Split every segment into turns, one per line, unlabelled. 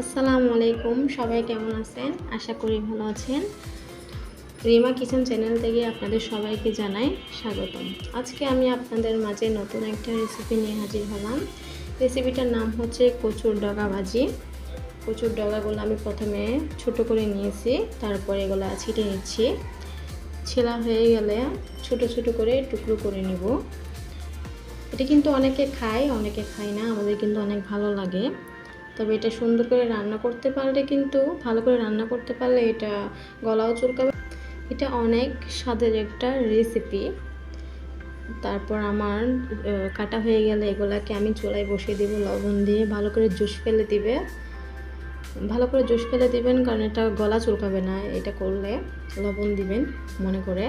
আসসালামু আলাইকুম, সবাই কেমন আছেন? আশা করি ভালো আছেন। রিমা কিচেন চ্যানেল থেকে আপনাদের সবাইকে জানাই স্বাগতম। আজকে আমি আপনাদের মাঝে নতুন একটা রেসিপি নিয়ে হাজির হলাম। রেসিপিটার নাম হচ্ছে কচুর ডগা ভাজি। কচুর ডগাগুলো আমি প্রথমে ছোট করে নিয়েছি, তারপর এগুলো ছিটে নিচ্ছি। ছেলা হয়ে গেলে ছোট ছোট করে টুকরো করে নিব। এটা কিন্তু অনেকে খায় অনেকে খায় না, আমাদের কিন্তু অনেক ভালো লাগে। তবে এটা সুন্দর করে রান্না করতে পারলে কিন্তু, ভালো করে রান্না করতে পারলে এটা গলাও চুলকাবে। এটা অনেক স্বাদের একটা রেসিপি তারপর আমার কাটা হয়ে গেলে এগুলাকে আমি চুলায় বসিয়ে দেবো, লবণ দিয়ে ভালো করে জুস ফেলে দিবে। ভালো করে জুস ফেলে দিবেন কারণ এটা গলা চুলকাবে না, এটা করলে লবণ দিবেন মনে করে।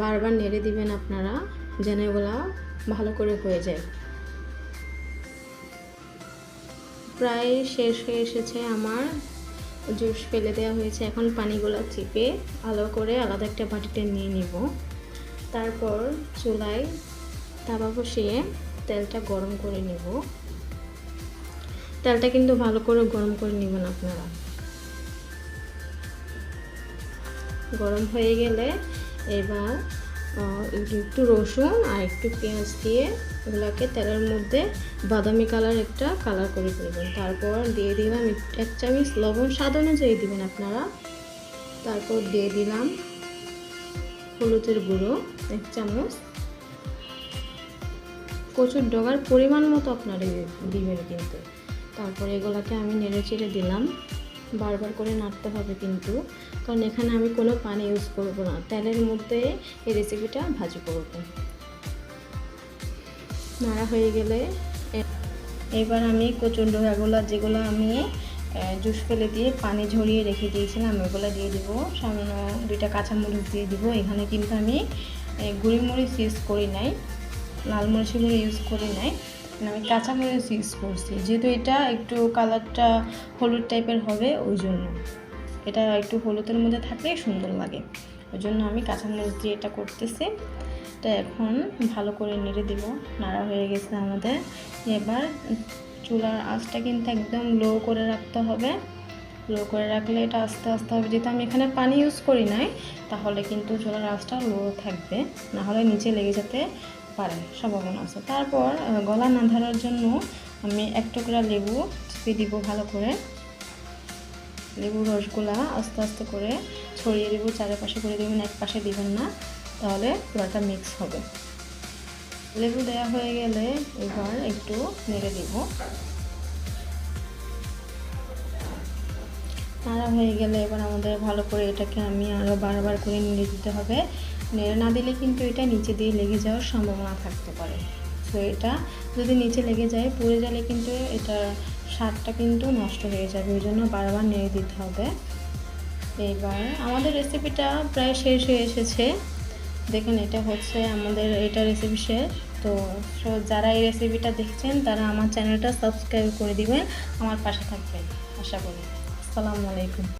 বারবার নেড়ে দিবেন আপনারা, যেন এগুলা ভালো করে হয়ে যায়। প্রায় শেষ হয়ে এসেছে আমার। জুস ফেলে দেওয়া হয়েছে। এখন পানিগুলো চিপে আলো করে আলাদা একটা বাটিতে নিয়ে নিব। তারপর চুলায় তাবা বসিয়ে তেলটা গরম করে নেব। তেলটা কিন্তু ভালো করে গরম করে নেবেন আপনারা। গরম হয়ে গেলে এবার একটু রসুন আর একটু পেঁয়াজ দিয়ে এগুলোকে তেলের মধ্যে বাদামি কালার একটা কালার করে ফেলবেন। তারপর দিয়ে দিলাম এক- চামচ লবণ, স্বাদ অনুযায়ী দিবেন আপনারা। তারপর দিয়ে দিলাম হলুদের গুঁড়ো, এক চামচ। কচুর ডগার পরিমাণ মতো আপনারা দিবেন কিন্তু। তারপর এগুলোকে আমি নেড়ে চেড়ে দিলাম। বারবার করে নাড়তে হবে কিন্তু। কারণ এখানে আমি কোনো পানি ইউজ করব না। তেলের মধ্যে এই রেসিপিটা ভাজি করব। নাড়া হয়ে গেলে এবার আমি কচুর ডোকাগুলো যেগুলো আমি জুস ফেলে দিয়ে পানি ঝরিয়ে রেখে দিয়েছিলাম, ওগুলো দিয়ে দিব। সামান্য দুইটা কাঁচামরিচ দিয়ে দিব। এখানে কিন্তু আমি গুঁড়িমরিচ ইউজ করি নাই লাল মরিচের ইউজ করি নাই। মানে আমি কাঁচামরিচ ইউজ করছি। যেহেতু এটা একটু কালারটা হলুদ টাইপের হবে, ওই জন্য। এটা একটু হলুদের মধ্যে থাকলে সুন্দর লাগে। ওই জন্য আমি কাঁচামরিচ দিয়ে এটা করতেছি। এটা এখন ভালো করে নেড়ে দিব। নাড়া হয়ে গেছে আমাদের। এবার চুলার আঁচটা কিন্তু একদম লো করে রাখতে হবে। লো করে রাখলে এটা আস্তে আস্তে হবে। যেহেতু আমি এখানে পানি ইউজ করি নাই, তাহলে কিন্তু চুলার আঁচটা লো থাকবে। না হলে নিচে লেগে যেতে পারে সম্ভাবনা আছে। তারপর গলা না ধরার জন্য আমি এক টুকরা লেবু চিপে দিব ভালো করে। লেবুর রসগুলা আস্তে আস্তে করে ছড়িয়ে দেবো, চারিপাশে করে দেবেন, এক পাশে দিবেন না, তাহলে পুরোটা মিক্স হবে। লেবু দেওয়া হয়ে গেলে এবার একটু নেড়ে দিব। নাড়া হয়ে গেলে এবার আমাদের ভালো করে এটাকে আমি আরও বারবার করে নেড়ে দিতে হবে। নেড়ে না দিলে কিন্তু এটা নিচে দিয়ে লেগে যাওয়ার সম্ভাবনা থাকতে পারে। তো এটা যদি নিচে লেগে যায়, পুড়ে গেলে কিন্তু এটার স্বাদটা কিন্তু নষ্ট হয়ে যাবে। ওই জন্য বারবার নেড়ে দিতে হবে। এবার আমাদের রেসিপিটা প্রায় শেষ হয়ে এসেছে। দেখেন, এটা হচ্ছে আমাদের, এটা রেসিপি শেষ। তো যারা এই রেসিপিটা দেখছেন, তারা আমার চ্যানেলটা সাবস্ক্রাইব করে দিবেন। আমার পাশে থাকবেন। আশা করি। আসসালামু আলাইকুম।